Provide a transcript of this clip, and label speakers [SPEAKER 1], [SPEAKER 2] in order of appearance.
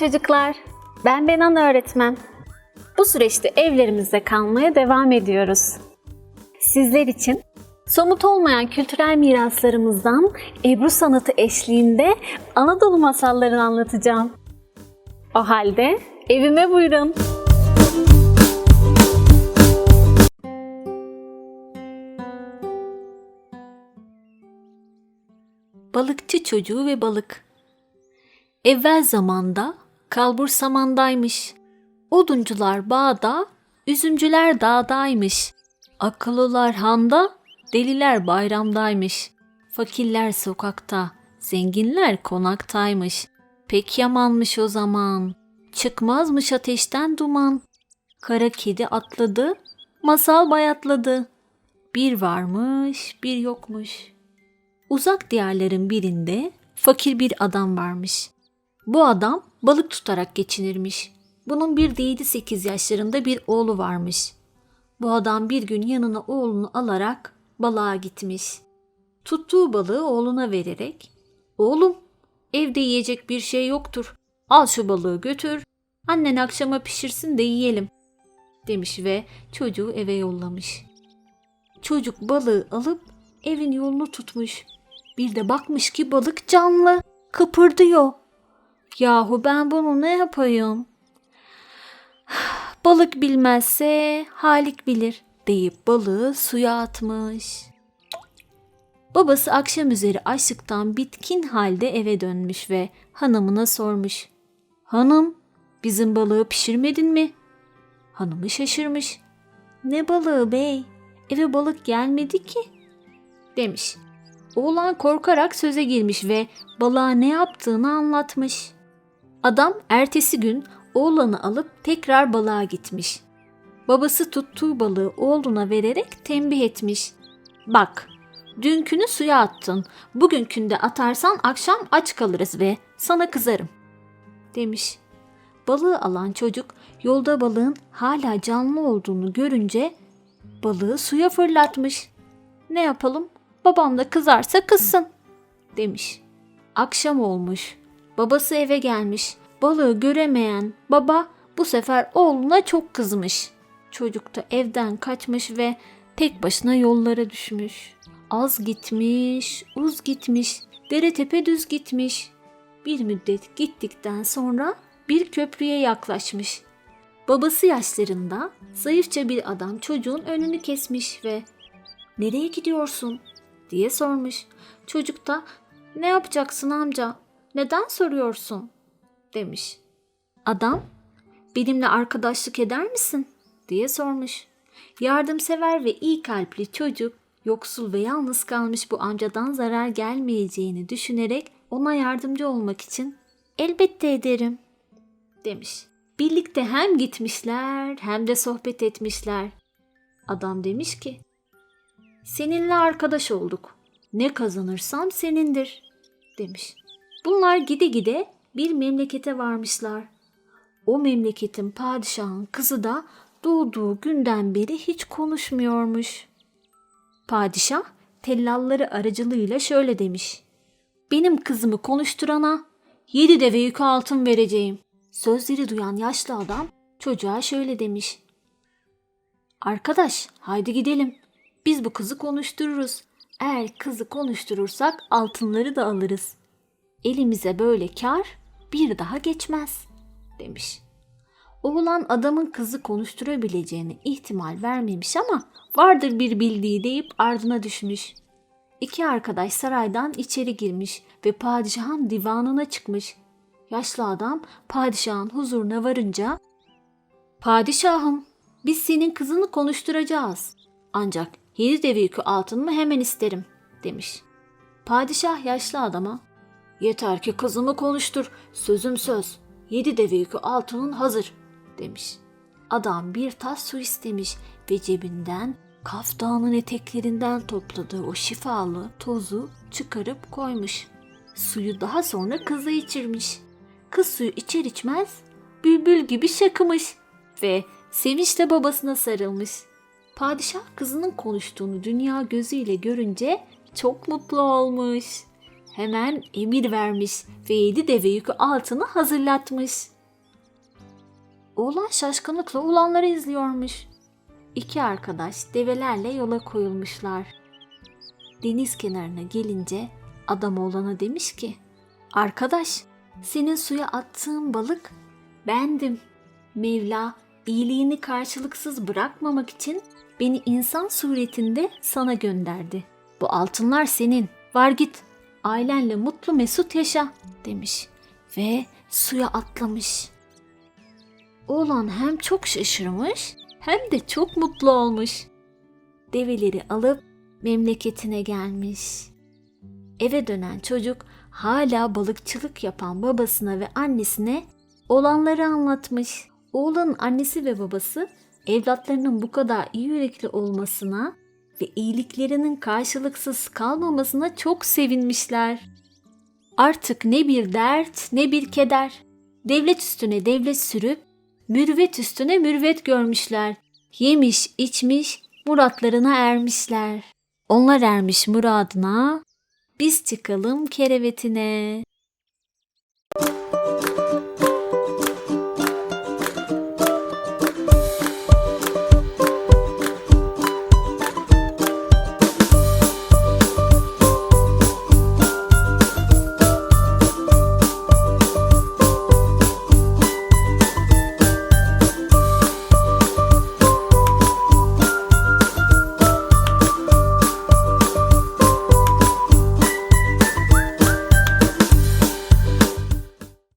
[SPEAKER 1] çocuklar. Ben Benan öğretmen. Bu süreçte evlerimizde kalmaya devam ediyoruz. Sizler için somut olmayan kültürel miraslarımızdan Ebru sanatı eşliğinde Anadolu masallarını anlatacağım. O halde evime buyurun. Balıkçı çocuğu ve balık Evvel zamanda kalbur samandaymış. Oduncular bağda, üzümcüler dağdaymış. Akıllılar handa, deliler bayramdaymış. Fakirler sokakta, zenginler konaktaymış. Pek yamanmış o zaman. Çıkmazmış ateşten duman. Kara kedi atladı, masal bayatladı. Bir varmış, bir yokmuş. Uzak diyarların birinde fakir bir adam varmış. Bu adam balık tutarak geçinirmiş. Bunun bir de 7-8 yaşlarında bir oğlu varmış. Bu adam bir gün yanına oğlunu alarak balığa gitmiş. Tuttuğu balığı oğluna vererek "Oğlum, evde yiyecek bir şey yoktur. Al şu balığı götür. Annen akşama pişirsin de yiyelim." demiş ve çocuğu eve yollamış. Çocuk balığı alıp evin yolunu tutmuş. Bir de bakmış ki balık canlı, kıpırdıyor. Yahu ben bunu ne yapayım? Balık bilmezse Halik bilir deyip balığı suya atmış. Babası akşam üzeri açlıktan bitkin halde eve dönmüş ve hanımına sormuş. Hanım, bizim balığı pişirmedin mi? Hanımı şaşırmış. Ne balığı bey? Eve balık gelmedi ki. Demiş. Oğlan korkarak söze girmiş ve balığa ne yaptığını anlatmış. Adam ertesi gün oğlanı alıp tekrar balığa gitmiş. Babası tuttuğu balığı oğluna vererek tembih etmiş. Bak, dünkünü suya attın. Bugünkünde atarsan akşam aç kalırız ve sana kızarım." demiş. Balığı alan çocuk yolda balığın hala canlı olduğunu görünce balığı suya fırlatmış. Ne yapalım? Babam da kızarsa kızsın demiş. Akşam olmuş. Babası eve gelmiş. Balığı göremeyen baba bu sefer oğluna çok kızmış. Çocuk da evden kaçmış ve tek başına yollara düşmüş. Az gitmiş, uz gitmiş, dere tepe düz gitmiş. Bir müddet gittikten sonra bir köprüye yaklaşmış. Babası yaşlarında zayıfça bir adam çocuğun önünü kesmiş ve "Nereye gidiyorsun?" diye sormuş. Çocuk da "Ne yapacaksın amca? Neden soruyorsun?" demiş. Adam "Benimle arkadaşlık eder misin?" diye sormuş. Yardımsever ve iyi kalpli çocuk yoksul ve yalnız kalmış bu amcadan zarar gelmeyeceğini düşünerek ona yardımcı olmak için elbette ederim demiş. Birlikte hem gitmişler hem de sohbet etmişler. Adam demiş ki Seninle arkadaş olduk. Ne kazanırsam senindir demiş. Bunlar gide gide bir memlekete varmışlar. O memleketin padişahın kızı da doğduğu günden beri hiç konuşmuyormuş. Padişah tellalları aracılığıyla şöyle demiş. Benim kızımı konuşturana yedi deve yükü altın vereceğim. Sözleri duyan yaşlı adam çocuğa şöyle demiş. Arkadaş haydi gidelim. Biz bu kızı konuştururuz. Eğer kızı konuşturursak altınları da alırız. Elimize böyle kar bir daha geçmez demiş. Oğlan adamın kızı konuşturabileceğine ihtimal vermemiş ama vardır bir bildiği deyip ardına düşmüş. İki arkadaş saraydan içeri girmiş ve padişahın divanına çıkmış. Yaşlı adam padişahın huzuruna varınca Padişahım biz senin kızını konuşturacağız. Ancak yedi deve yükü altınımı hemen isterim demiş. Padişah yaşlı adama yeter ki kızımı konuştur sözüm söz yedi deve yükü altının hazır demiş. Adam bir tas su istemiş ve cebinden Kaf Dağı'nın eteklerinden topladığı o şifalı tozu çıkarıp koymuş. Suyu daha sonra kıza içirmiş. Kız suyu içer içmez bülbül gibi şakımış ve sevinçle babasına sarılmış. Padişah kızının konuştuğunu dünya gözüyle görünce çok mutlu olmuş. Hemen emir vermiş ve yedi deve yükü altını hazırlatmış. Oğlan şaşkınlıkla olanları izliyormuş. İki arkadaş develerle yola koyulmuşlar. Deniz kenarına gelince adam oğlana demiş ki Arkadaş senin suya attığın balık bendim. Mevla iyiliğini karşılıksız bırakmamak için beni insan suretinde sana gönderdi. Bu altınlar senin. Var git. Ailenle mutlu mesut yaşa demiş ve suya atlamış. Oğlan hem çok şaşırmış hem de çok mutlu olmuş. Develeri alıp memleketine gelmiş. Eve dönen çocuk hala balıkçılık yapan babasına ve annesine olanları anlatmış. Oğlanın annesi ve babası evlatlarının bu kadar iyi yürekli olmasına ve iyiliklerinin karşılıksız kalmamasına çok sevinmişler. Artık ne bir dert ne bir keder. Devlet üstüne devlet sürüp mürvet üstüne mürvet görmüşler. Yemiş içmiş muratlarına ermişler. Onlar ermiş muradına biz çıkalım kerevetine.